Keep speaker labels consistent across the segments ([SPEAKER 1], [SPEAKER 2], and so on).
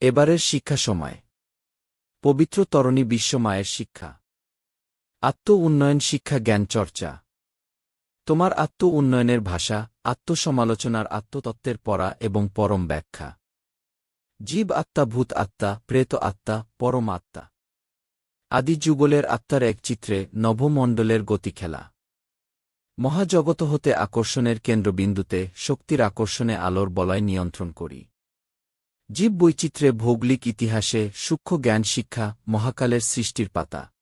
[SPEAKER 1] এবারের শিক্ষা সময়। পবিত্র তরণী বিশ্ব মায়ের শিক্ষা। আত্ম উন্নয়ন শিক্ষা জ্ঞান চর্চা। তোমার আত্ম উন্নয়নের ভাষা, আত্মসমালোচনার আত্মতত্ত্বের পড়া এবং পরম ব্যাখ্যা। জীব আত্মা, ভূত আত্মা, প্রেত আত্মা, পরম আত্মা। আদি যুগলের আত্মার এক চিত্রে নভমণ্ডলের গতি খেলা। মহাজগত হতে আকর্ষণের কেন্দ্রবিন্দুতে শক্তির আকর্ষণে আলোর বলয় নিয়ন্ত্রণ করি। জীব বৈচিত্র্যে ভৌগোলিক ইতিহাসে সূক্ষ্ম জ্ঞান শিক্ষা মহাকালের সৃষ্টির পাতা।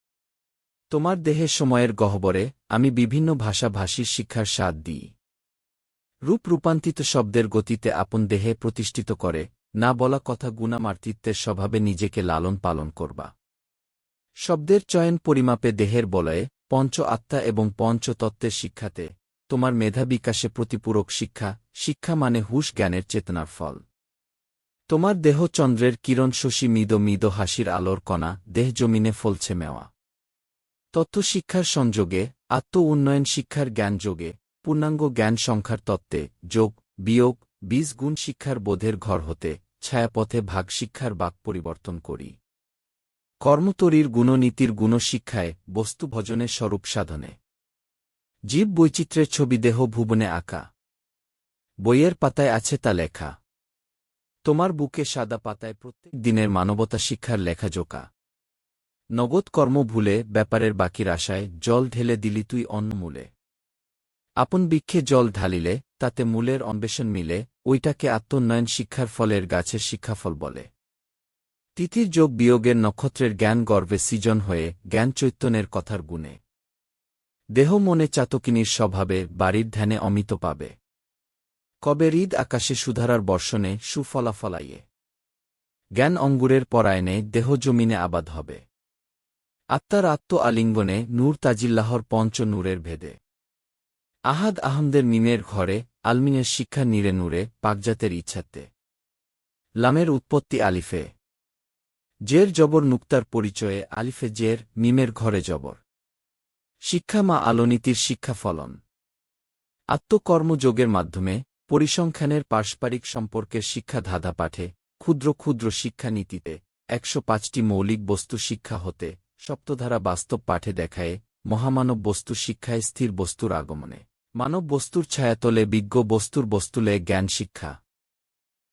[SPEAKER 1] তোমার দেহে সময়ের গহ্বরে আমি বিভিন্ন ভাষাভাষীর শিক্ষার স্বাদ দিই। রূপ রূপান্তিত শব্দের গতিতে আপন দেহে প্রতিষ্ঠিত করে, না বলা কথা গুণামার্তিত্বের স্বভাবে নিজেকে লালন পালন করবা। শব্দের চয়ন পরিমাপে দেহের বলয়ে, পঞ্চ আত্মা এবং পঞ্চতত্ত্বের শিক্ষাতে, তোমার মেধা বিকাশে প্রতিপূরক শিক্ষা শিক্ষা মানে হুশ জ্ঞানের চেতনার ফল। তোমার দেহ চন্দ্রের কিরণ শশী মিদ মিদ হাসির আলোর কণা, দেহ জমিনে ফলছে মেওয়া। তত্ত্বশিক্ষার সংযোগে, আত্ম উন্নয়ন শিক্ষার জ্ঞান যোগে, পূর্ণাঙ্গ জ্ঞান সংখ্যার তত্ত্বে, যোগ, বিয়োগ, বীজ গুণ শিক্ষার বোধের ঘর হতে, ছায়াপথে ভাগ শিক্ষার বাক পরিবর্তন করি। কর্মতরীর গুণনীতির গুণশিক্ষায় বস্তু ভজনের স্বরূপ সাধনে। জীব বৈচিত্র্যের ছবি দেহ ভুবনে আঁকা। বইয়ের পাতায় আছে তা লেখা। তোমার বুকে সাদা পাতায় প্রত্যেক দিনের মানবতা শিক্ষার লেখা জোকা। নগদ কর্ম ভুলে ব্যাপারের বাকির আশায় জল ঢেলে দিলি তুই অন্য মূলে। আপন বৃক্ষে জল ঢালিলে তাতে মূলের অন্বেষণ মিলে, ওইটাকে আত্মোন্নয়ন শিক্ষার ফলের গাছের শিক্ষাফল বলে। তিথির যোগ বিয়োগের নক্ষত্রের জ্ঞান গর্বে সৃজন হয়ে জ্ঞান চৈতন্যের কথার গুণে। দেহ মনে চাতকিনীর স্বভাবে, বাড়ির ধ্যানে অমিত পাবে। কবে হৃদ আকাশে সুধারার বর্ষণে সুফলাফলাইয়ে? জ্ঞান অঙ্গুরের পরায়ণে দেহ জমিনে আবাদ হবে। আত্মার আত্ম আলিঙ্গনে নূর তাজিল্লাহর পঞ্চ নূরের ভেদে। আহাদ আহমদের মিমের ঘরে, আলমিনের শিক্ষা নিরে নূরে, পাকজাতের ইচ্ছাতে। লামের উৎপত্তি আলিফে। জের জবর নুক্তার পরিচয়ে আলিফে জের, মিমের ঘরে জবর। শিক্ষা মা আলোনীতির শিক্ষা ফলন আত্মকর্মযোগের মাধ্যমে পরিসংখ্যানের পারস্পরিক সম্পর্কের শিক্ষা ধাঁধা পাঠে ক্ষুদ্র ক্ষুদ্র শিক্ষানীতিতে একশো পাঁচটি মৌলিক বস্তু শিক্ষা হতে সপ্তধারা বাস্তব পাঠে দেখায় মহামানব বস্তু শিক্ষায় স্থির বস্তুর আগমনে। মানব বস্তুর ছায়াতলে বিজ্ঞ বস্তুর বস্তুলে জ্ঞান শিক্ষা।